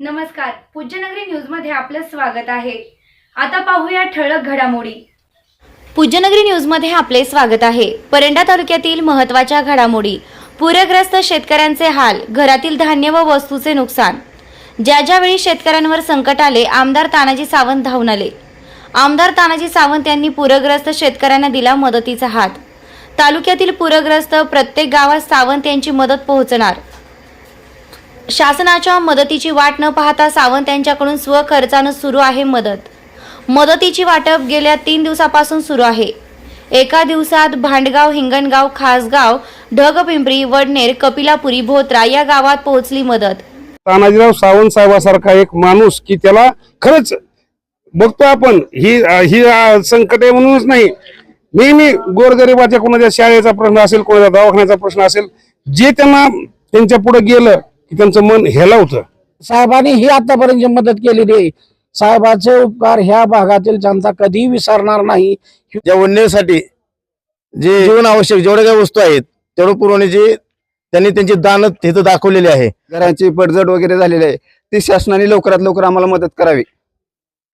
नमस्कार. पूज्यनगरी न्यूजमध्ये आपलं स्वागत आहे. आता पाहूया ठळक घडामोडी. पूज्यनगरी न्यूजमध्ये आपले स्वागत आहे. परंडा तालुक्यातील महत्त्वाच्या घडामोडी. पूरग्रस्त शेतकऱ्यांचे हाल घरातील धान्य व वस्तूचे नुकसान. ज्या ज्यावेळी शेतकऱ्यांवर संकट आले आमदार तानाजी सावंत धावून आले. आमदार तानाजी सावंत यांनी पूरग्रस्त शेतकऱ्यांना दिला मदतीचा हात. तालुक्यातील पूरग्रस्त प्रत्येक गावात सावंत यांची मदत पोहोचणार. शासनाच्या मदतीची वाट न पाहता सावंत यांच्याकडून स्वखर्चानं सुरू आहे मदत. मदतीची वाटप गेल्या तीन दिवसापासून सुरू आहे. एका दिवसात भांडगाव हिंगणगाव खासगाव ढगपिंपरी वडनेर कपिलापुरी भोत्रा या गावात पोहोचली मदत. तानाजीराव सावंत साहेबासारखा एक माणूस की त्याला खरंच बघतो आपण ही ही संकट आहे म्हणूनच नाही. नेहमी गोरगरिबाच्या कोणाच्या शाळेचा प्रश्न असेल कोणाच्या दवाखान्याचा प्रश्न असेल जे त्यांना त्यांच्या पुढे गेलं की त्यांचं मन हेलावतं साहेबांनी ही आतापर्यंत जी मदत केलेली आहे साहेबाचे उपकार ह्या भागातील जनता कधीही विसरणार नाही. ज्या वन्यसाठी जे जीवन आवश्यक जेवढ्या काही वस्तू आहेत तेवढं पुरवण्याची त्यांनी त्यांची दान तिथं दाखवलेली आहे. घरांची पडझड वगैरे झालेली आहे. ती शासनाने लवकरात लवकर आम्हाला मदत करावी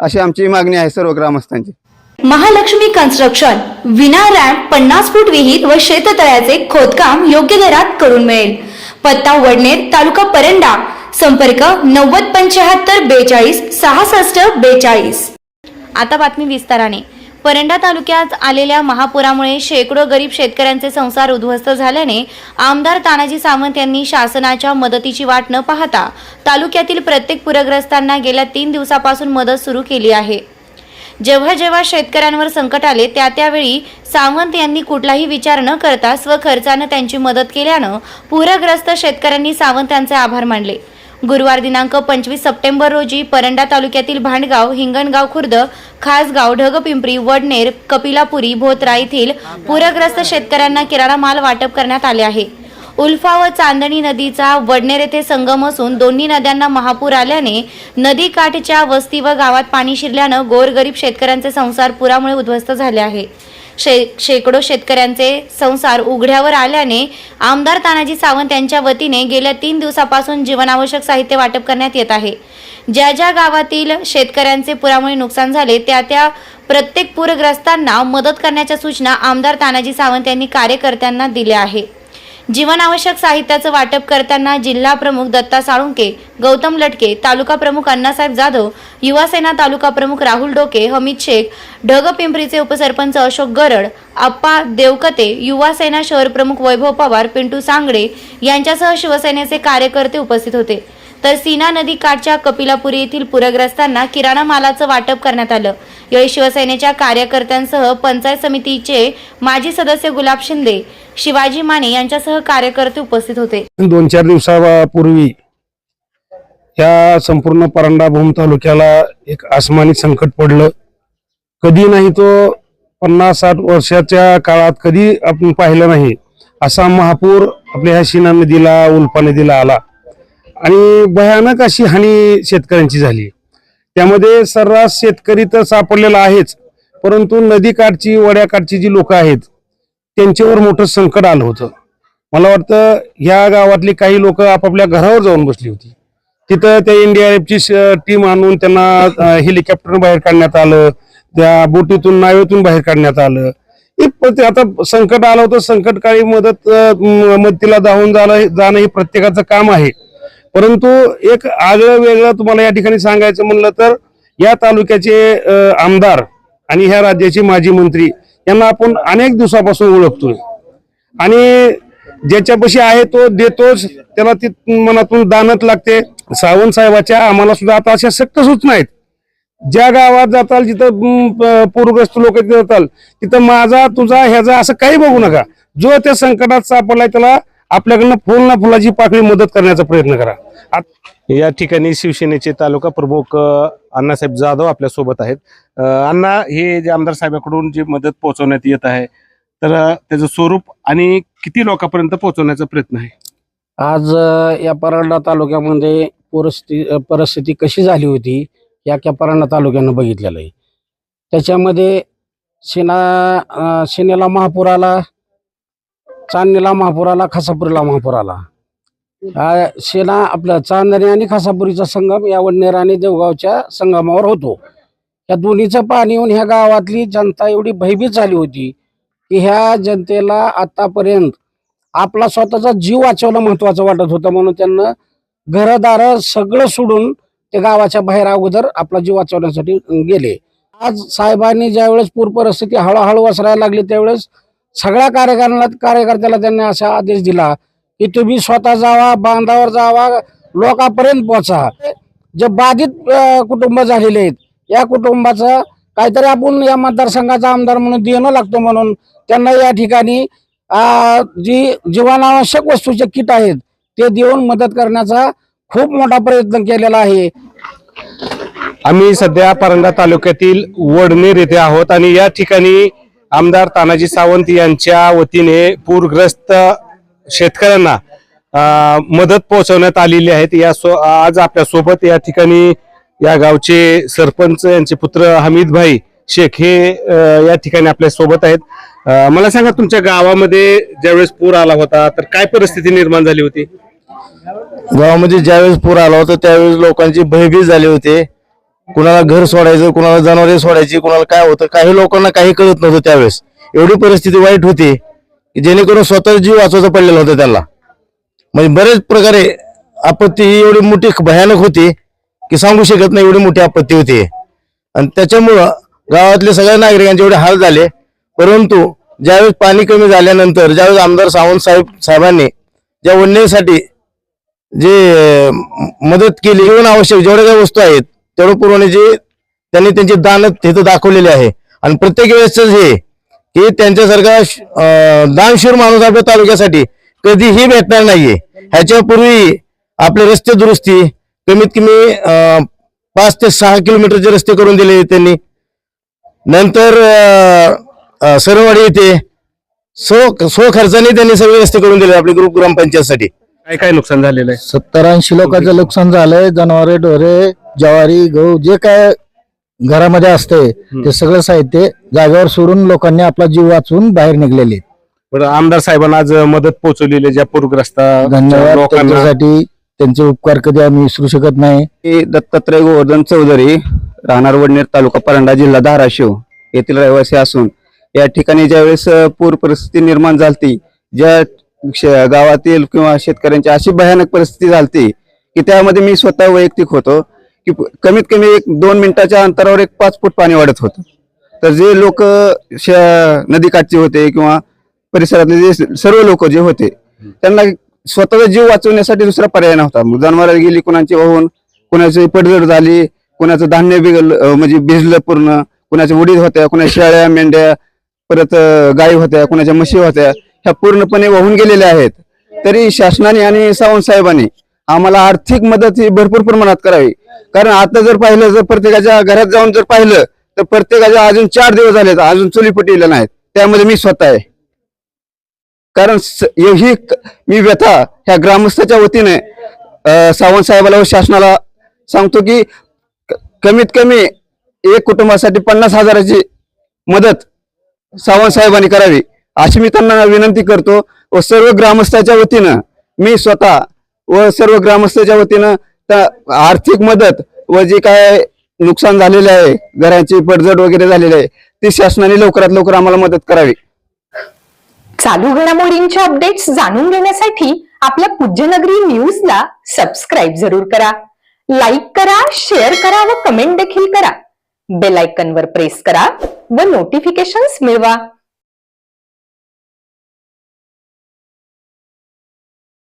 अशी आमची मागणी आहे सर्व ग्रामस्थांची. महालक्ष्मी कन्स्ट्रक्शन विना रॅम्प पन्नास फूट विहीर व शेततळ्याचे खोदकाम योग्य दरात करून मिळेल. पत्ता वडनेर तालुका परंडा. संपर्क नव्वद पंच्याहत्तर बेचाळीस सहासष्ट बेचाळीस. आता बातमी विस्ताराने. परंडा तालुक्यात आलेल्या महापुरामुळे शेकडो गरीब शेतकऱ्यांचे संसार उद्ध्वस्त झाल्याने आमदार तानाजी सावंत यांनी शासनाच्या मदतीची वाट न पाहता तालुक्यातील प्रत्येक पूरग्रस्तांना गेल्या तीन दिवसापासून मदत सुरू केली आहे. जेव्हा जेव्हा शेतकऱ्यांवर संकट आले त्या त्यावेळी सावंत यांनी कुठलाही विचार न करता स्वखर्चानं त्यांची मदत केल्यानं पूरग्रस्त शेतकऱ्यांनी सावंत यांचे आभार मानले. गुरुवार दिनांक पंचवीस सप्टेंबर रोजी परंडा तालुक्यातील भांडगाव हिंगणगाव खुर्द खासगाव ढगपिंपरी वडनेर कपिलापुरी भोत्रा येथील पूरग्रस्त शेतकऱ्यांना किराणा माल वाटप करण्यात आले आहे. उल्फा व चांदणी नदीचा वडनेर येथे संगम असून दोन्ही नद्यांना महापूर आल्याने नदी काठच्या वस्ती व गावात पाणी शिरल्यानं गोरगरीब शेतकऱ्यांचे संसार पुरामुळे उद्ध्वस्त झाले आहे. शे शेकडो शेतकऱ्यांचे संसार उघड्यावर आल्याने आमदार तानाजी सावंत यांच्या वतीने गेल्या तीन दिवसापासून जीवनावश्यक साहित्य वाटप करण्यात येत आहे. ज्या ज्या गावातील शेतकऱ्यांचे पुरामुळे नुकसान झाले त्या त्या प्रत्येक पूरग्रस्तांना मदत करण्याच्या सूचना आमदार तानाजी सावंत यांनी कार्यकर्त्यांना दिल्या आहे. जीवनावश्यक साहित्याचं वाटप करताना जिल्हा प्रमुख दत्ता साळुंके गौतम लटके तालुका प्रमुख अण्णासाहेब जाधव युवासेना तालुका प्रमुख राहुल डोके हमीद शेख ढग पिंपरीचे उपसरपंच अशोक गरड आप्पा देवकते युवासेना शहर प्रमुख वैभव पवार पिंटू सांगडे यांच्यासह शिवसेनेचे कार्यकर्ते उपस्थित होते. तर सीना नदी काठच्या कपिलापुरी येथील पूरग्रस्तांना किराणा मालाचं वाटप करण्यात आलं. यावेळी शिवसेनेच्या कार्यकर्त्यांसह पंचायत समितीचे माजी सदस्य गुलाब शिंदे शिवाजी माने यांच्यासह कार्यकर्ते उपस्थित होते. दोन चार दिवसापूर्वी या संपूर्ण परंडा भूम तालुक्याला एक आसमानी संकट पडलं. कधी नाही तो पन्नास साठ वर्षाच्या काळात कधी आपण पाहिलं नाही. असा महापूर आपल्या ह्या शिना नदीला उल्पा नदीला आला. आणि भयानक अशी हानी शेतकऱ्यांची झाली. त्यामध्ये सर्रास शेतकरी तर सापडलेला आहेच परंतु नदीकाठची वड्याकाठची जी लोक आहेत त्यांच्यावर मोठं संकट आलं होतं. मला वाटतं ह्या गावातली काही लोक आपापल्या घरावर जाऊन बसली होती. तिथं त्या एनडीआरएफची टीम आणून त्यांना हेलिकॉप्टर बाहेर काढण्यात आलं त्या बोटीतून नावेतून बाहेर काढण्यात आलं. ते आता संकट आलं होतं संकटकाळी मदत मदतीला धावून जाणं जाणं हे प्रत्येकाचं काम आहे. परंतु एक आगळं वेगळं तुम्हाला या ठिकाणी सांगायचं म्हणलं तर या तालुक्याचे आमदार आणि ह्या राज्याचे माजी मंत्री यांना आपण अनेक दिवसापासून ओळखतोय. आणि ज्याच्यापाशी आहे तो देतोच त्याला ती मनातून दानत लागते. सावंत साहेबाच्या आम्हाला सुद्धा आता अशा सक्त सूचना आहेत. ज्या गावात जाताल जिथं पूरग्रस्त लोक जाताल तिथं माझा तुझा ह्याचा असं काही बघू नका. जो त्या संकटात सापडलाय त्याला आपल्याकडनं फुल ना फुलाची पाकळी मदत करण्याचा प्रयत्न करा. या ठिकाणी शिवसेनेचे तालुका प्रमुख अण्णासाहेब जाधव आपल्यासोबत आहेत अण्णा हे जे आमदार साहेबांकडून जी मदत पोहोचवण्यात येत आहे तर त्याचं स्वरूप आणि किती लोकांपर्यंत पोहोचवण्याचा प्रयत्न आहे? आज या परंडा तालुक्यामध्ये परिस्थिती परिस्थिती कशी झाली होती या त्या परंडा तालुक्यानं बघितलेलं आहे. त्याच्यामध्ये सेना सेनेला महापूर आला चांदणीला महापूर आला खासापुरीला महापूर आला हा सेना आपलं चांदणी आणि खासापुरीचा संगम या वडनेर आणि देवगावच्या संगमावर होतो. या दोन्हीचं पाणी येऊन ह्या गावातली जनता एवढी भयभीत झाली होती की ह्या जनतेला आतापर्यंत आपला स्वतःचा जीव वाचवणं महत्वाचं वाटत होतं म्हणून त्यांना घरदार सगळं सोडून ते गावाच्या बाहेर अगोदर आपला जीव वाचवण्यासाठी गेले. आज साहेबांनी ज्यावेळेस पूर परिस्थिती हळूहळू वसरायला लागली त्यावेळेस सगळ्या कार्यकर्त्याला कार्यकर्त्याला त्यांनी असा आदेश दिला की तुम्ही स्वतः जावा बांधावर जावा लोकांपर्यंत पोचा जे बाधित कुटुंब झालेले आहेत या कुटुंबाचं काहीतरी आपण या मतदारसंघाचा आमदार म्हणून देणं लागतो म्हणून त्यांना या ठिकाणी जी जीवनावश्यक वस्तूचे किट आहेत ते देऊन मदत करण्याचा खूप मोठा प्रयत्न केलेला आहे. आम्ही सध्या परंडा तालुक्यातील वडनेर येथे आहोत आणि या ठिकाणी आमदार तानाजी सावंत यांच्या वतीने पूरग्रस्त शेतकऱ्यांना मदत पोहोचवण्यात आलेली आहे. या सो आज आपल्यासोबत या ठिकाणी या गावचे सरपंच यांचे पुत्र हमीद भाई शेख हे या ठिकाणी आपल्यासोबत आहेत. मला सांगा तुमच्या गावामध्ये ज्यावेळेस पूर आला होता तर काय परिस्थिती निर्माण झाली होती? गावामध्ये ज्यावेळेस पूर आला होता त्यावेळेस लोकांची भयभीत झाले होते. कुणाला घर सोडायचं कुणाला जनावरे सोडायची कुणाला काय होतं काही लोकांना काही कळत नव्हतं त्यावेळेस. एवढी परिस्थिती वाईट होती की जेणेकरून स्वतः जीव वाचवायचा पडलेला होता त्याला म्हणजे बरेच प्रकारे आपत्ती ही एवढी मोठी भयानक होती की सांगू शकत नाही एवढी मोठी आपत्ती होती. आणि त्याच्यामुळं गावातले सगळ्या नागरिकांचे एवढे हाल झाले. परंतु ज्यावेळेस पाणी कमी झाल्यानंतर ज्यावेळेस आमदार सावंत साहेब साहेबांनी ज्या वन्यसाठी जे मदत केली जीवन आवश्यक जेवढ्या काही वस्तू आहेत तेवढं पुरवण्याची त्यांनी त्यांची दान तिथं दाखवलेली आहे. आणि प्रत्येक वेळेस हे की त्यांच्यासारखा दानशूर माणूस आपल्या तालुक्यासाठी कधीही भेटणार नाहीये. ह्याच्या पूर्वी आपले रस्ते दुरुस्ती कमीत कमी पाच ते सहा किलोमीटरचे रस्ते करून दिले त्यांनी. नंतर सरवाडी येथे सो सो खर्चाने त्यांनी सगळे रस्ते करून दिले आपले ग्रुप ग्रामपंचायतसाठी. काय काय नुकसान झालेलं आहे? सत्तर ऐंशी लोकांचं नुकसान झालंय. जनावरे ढोरे ज्वारी गहू जे काय घरामध्ये असते ते सगळं साहित्य जागेवर सोडून लोकांनी आपला जीव वाचवून बाहेर निघलेले. आहेत. बरं आमदार साहेबांना आज मदत पोहोचवलेली आहे ज्या पूरग्रस्त धन्यवाद लोकांना. त्यांच्यासाठी त्यांचे उपकार कधी आम्ही विसरू शकत नाही. मी दत्तात्रय गोवर्धन चौधरी राहणार वडनेर तालुका परंडा जिल्हा धाराशिव येथील रहिवासी असून या ठिकाणी ज्यावेळेस अ, पूर परिस्थिती निर्माण झालती ज्या श- गावातील किंवा शेतकऱ्यांची अशी भयानक परिस्थिती झालती की त्यामध्ये मी स्वतः वैयक्तिक होतो. की कमीत कमी एक दोन मिनिटाच्या अंतरावर एक पाच फूट पाणी वाढत होतं. तर जे लोक नदीकाठचे होते किंवा परिसरातले जे सर्व लोक जे होते त्यांना स्वतःचा जीव वाचवण्यासाठी दुसरा पर्याय नव्हता. मग जनावर गेली कुणाची वाहून कुणाची पडझड झाली कुणाचं धान्य बिघडलं म्हणजे भिजलं पूर्ण कुणाच्या उडीद होत्या कुणाच्या शेळ्या मेंढ्या परत गायी होत्या कुणाच्या म्हशी होत्या ह्या पूर्णपणे वाहून गेलेल्या आहेत. तरी शासनाने आणि सावंत साहेबांनी आम्हाला आर्थिक मदत ही भरपूर प्रमाणात करावी. कारण आता जर पाहिलं जर प्रत्येकाच्या घरात जाऊन जर पाहिलं तर प्रत्येकाच्या अजून चार दिवस झाले अजून चुली फुटलेल्या नाहीत. त्यामध्ये मी स्वतः आहे. कारण स- ही मी व्यथा ह्या ग्रामस्थाच्या वतीने सावंत साहेबाला व शासनाला सांगतो की कमीत कमी एक कुटुंबासाठी पन्नास हजाराची मदत सावंत साहेबांनी करावी अशी मी त्यांना विनंती करतो. व सर्व ग्रामस्थाच्या वतीनं मी स्वतः व सर्व ग्रामस्थाच्या वतीनं तर आर्थिक मदत व जे काय नुकसान झालेले आहे घरांची पडझड वगैरे झालेली आहे ती शासनाने लवकरात लवकर आम्हाला मदत करावी. चालू घडामोडींच्या अपडेट्स जाणून घेण्यासाठी आपल्या पूज्यनगरी न्यूजला सबस्क्राईब जरूर करा. लाईक करा शेअर करा व कमेंट देखील करा. बेल आयकॉनवर प्रेस करा व नोटिफिकेशन्स मिळवा.